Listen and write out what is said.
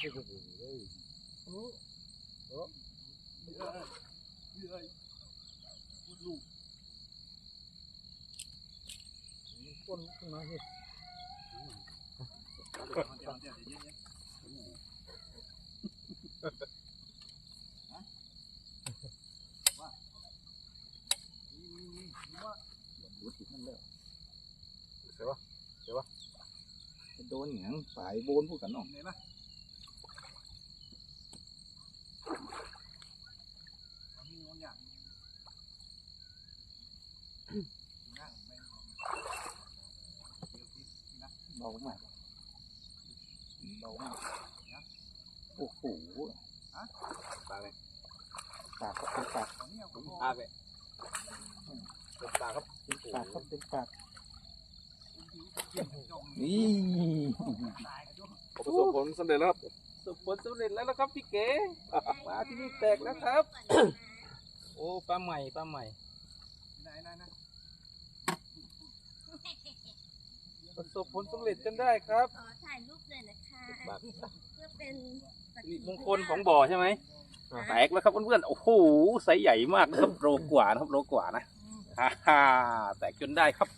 시거든. 어? 어? 야, 야, 물 con cũng nói hết Được không? Được không? Đôi nhãn phải bốn của cảnh không? Được không? เบามากเบามากโอ้โหปาเลยปาครับเป็นปากปาเลยเป็นปาครับเป็นปาครับเป็นปานี่ประสบผลสำเร็จแล้วครับสมผลสำเร็จแล้วนะครับพี่เก๋ปลาที่นี่แตกแล้วครับ โอ้ปลาใหม่ปลาใหม่ ประสบผลสำเร็จจนได้ครับขอถ่ายรูปหน่อยนะคะปากเพื่อเป็นสักสิริขีมงคลของบ่อใช่ไหมแตกแล้วครับเพื่อนๆโอ้โหไซส์ใหญ่มากนะครับโลกว่านะครับโลกว่านะฮ่าฮ่าแตกจนได้ครับ